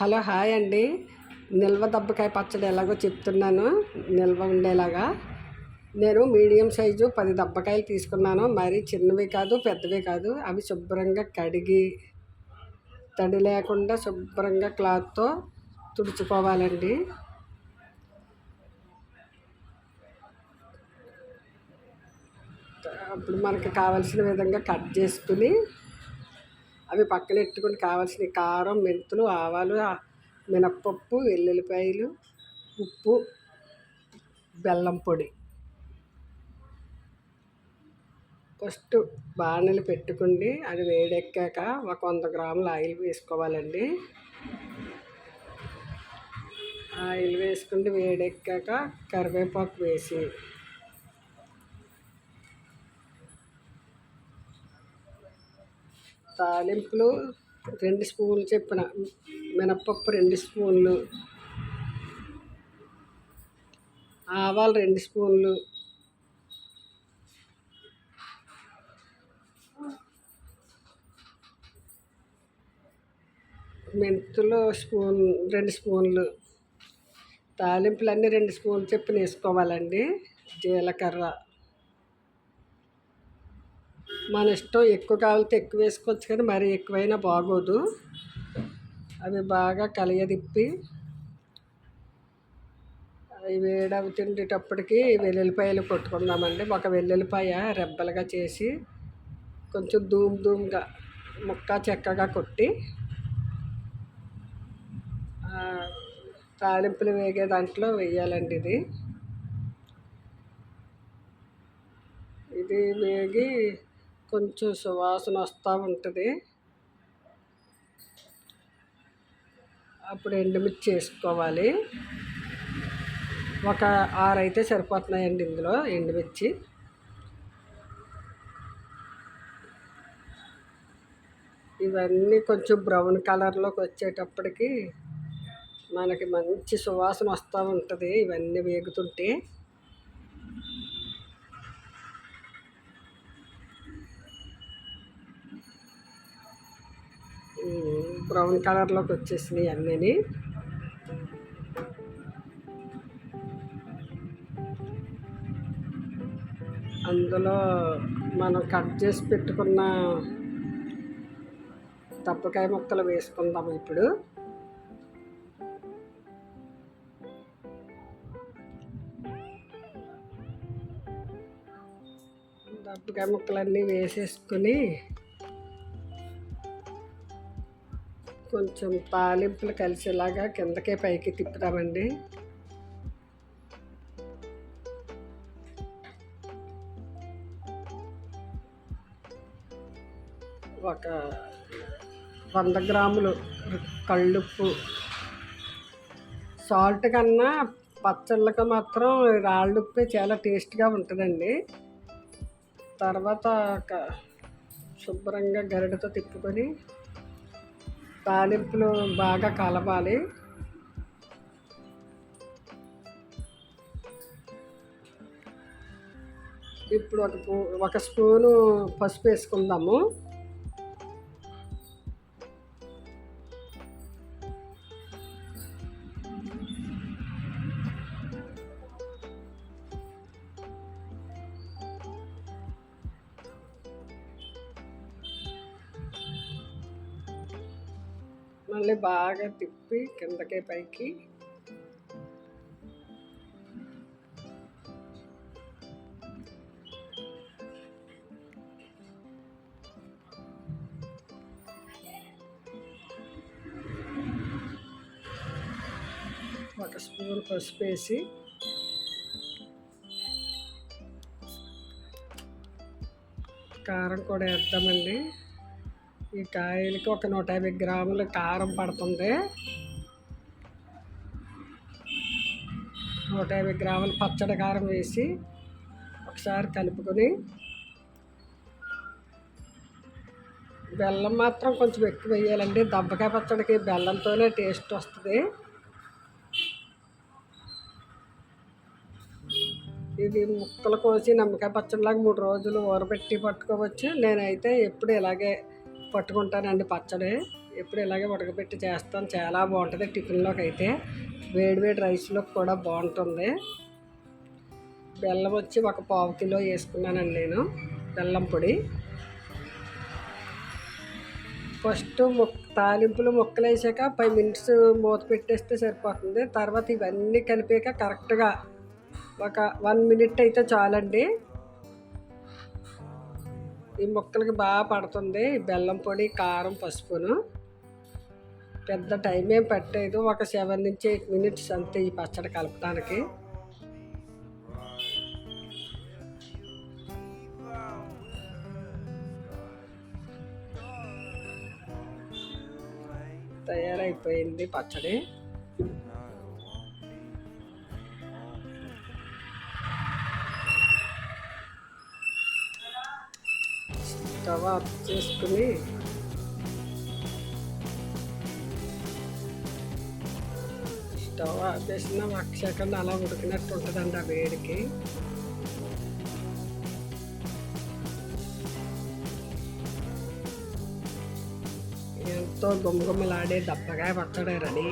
Hello hi అండి. నిల్వ దబ్బకాయ పచ్చడి ఎలాగో చెప్తున్నాను. నిల్వ ఉండేలాగా. నేను మీడియం సైజు పది దబ్బకాయలు తీసుకున్నాను. మరీ చిన్నవి కాదు పెద్దవి కాదు. అవి శుభ్రంగా కడిగి తడి లేకుండా శుభ్రంగా క్లాత్తో తుడుచుకోవాలండి. అప్పుడు మనకి కావలసిన విధంగా కట్ చేసుకుని అవి పక్కన పెట్టుకుని కావాల్సిన కారం మెంతులు ఆవాలు మినప్పప్పు వెల్లుల్లిపాయలు ఉప్పు బెల్లం పొడి. ఫస్ట్ బాణలు పెట్టుకుండి అది వేడెక్కాక ఒక వంద గ్రాముల ఆయిల్ వేసుకోవాలండి. ఆయిల్ వేసుకుంటే వేడెక్కాక కరివేపాకు వేసి తాలింపులు రెండు స్పూన్లు చెప్పిన మినప్పప్పు రెండు స్పూన్లు. ఆవాలు రెండు స్పూన్లు. మెంతులు స్పూన్ రెండు స్పూన్లు. తాలింపులు అన్నీ రెండు స్పూన్లు చెప్పిన వేసుకోవాలండి. జీలకర్ర. మన ఇష్టం ఎక్కువ కావాలంటే ఎక్కువ వేసుకోవచ్చు కానీ మరీ ఎక్కువైనా బాగోదు. అవి బాగా కలయదిప్పి అవి వేడవి తిండేటప్పటికి వెల్లుల్లిపాయలు కొట్టుకుందామండి. ఒక వెల్లుల్లిపాయ రెబ్బలుగా చేసి కొంచెం ధూమ్ ధూమ్గా ముక్క చెక్కగా కొట్టి తాలింపులు వేగే దాంట్లో వేయాలండి ఇది. ఇది వేగి కొంచెం సువాసన వస్తూ ఉంటుంది. అప్పుడు ఎండుమిర్చి వేసుకోవాలి. ఒక ఆరు అయితే సరిపోతున్నాయండి ఇందులో ఎండుమిర్చి. ఇవన్నీ కొంచెం బ్రౌన్ కలర్లోకి వచ్చేటప్పటికి మనకి మంచి సువాసన వస్తూ ఉంటుంది ఇవన్నీ వేగుతుంటే. బ్రౌన్ కలర్లోకి వచ్చేసినాయి అన్నీ అందులో మనం కట్ చేసి పెట్టుకున్న తప్పకాయ ముక్కలు వేసుకుందాం ఇప్పుడు. దప్పకాయ ముక్కలన్నీ వేసేసుకొని కొంచెం తాలింపులు కలిసేలాగా కిందకే పైకి తిప్పుతామండి. ఒక వంద గ్రాములు కళ్ళుప్పు. సాల్ట్ కన్నా పచ్చళ్ళకి మాత్రం రాళ్ళుప్పే చాలా టేస్ట్గా ఉంటుందండి. తర్వాత శుభ్రంగా గరిటతో తిప్పుకొని తాలింపులు బాగా కలపాలి. ఇప్పుడు ఒక ఒక స్పూను పసుపు వేసుకుందాము. మళ్ళీ బాగా తిప్పి కిందకే పైకి. ఒక స్పూన్ పసుపు వేసి. కారం కూడా వేద్దామండి. ఈ కాయలకి ఒక నూట యాభై గ్రాముల కారం పడుతుంది. నూట యాభై గ్రాముల పచ్చడి కారం వేసి ఒకసారి కలుపుకొని బెల్లం మాత్రం కొంచెం ఎక్కువ వేయాలండి. దబ్బకాయ పచ్చడికి బెల్లంతోనే టేస్ట్ వస్తుంది. ఇది ముక్కలు కోసి నమ్మకాయ పచ్చడిలాగా మూడు రోజులు ఊరబెట్టి పట్టుకోవచ్చు. నేనైతే ఎప్పుడు ఇలాగే పట్టుకుంటానండి పచ్చడి. ఎప్పుడు ఇలాగే ఉడకబెట్టి చేస్తాను. చాలా బాగుంటుంది టిఫిన్లోకి అయితే వేడి వేడి రైస్లోకి కూడా బాగుంటుంది. బెల్లం వచ్చి ఒక పావు కిలో వేసుకున్నానండి నేను బెల్లం పొడి. ఫస్ట్ ముక్ తాలింపులు ముక్కలు వేసాక ఫైవ్ మినిట్స్ మూత పెట్టేస్తే సరిపోతుంది. తర్వాత ఇవన్నీ కలిపాక కరెక్ట్గా ఒక వన్ మినిట్ అయితే చాలండి. ఈ ముక్కలకి బాగా పడుతుంది. బెల్లం పొడి కారం పసుపును. పెద్ద టైం ఏం పట్టేది. ఒక సెవెన్ నుంచి ఎయిట్ మినిట్స్ అంతే ఈ పచ్చడి కలపడానికి. తయారైపోయింది పచ్చడి. స్టవ్ ఆఫ్ చేసుకుని స్టవ్ ఆఫ్ ఒక సెకండ్ అలా ఉడికినట్టు ఉంటుందండి ఆ వేడికి. ఎంతో గుమ్మగుమ్మలాడే దప్పగా పచ్చడి రెడీ.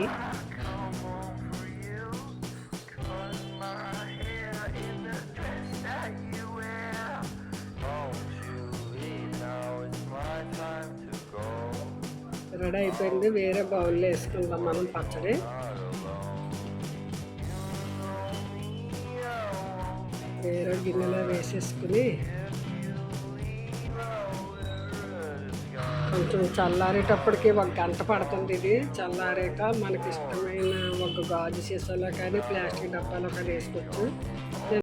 రెడీ అయిపోయింది. వేరే బౌల్లో వేసుకుందాం మనం పచ్చడి. వేరే గిన్నెలో వేసేసుకుని కొంచెం చల్లారేటప్పటికి ఒక గంట పడుతుంది ఇది. చల్లారాక మనకి ఇష్టమైన ఒక గాజు సీసాలో కానీ ప్లాస్టిక్ డబ్బాలో కానీ వేసుకోవచ్చు.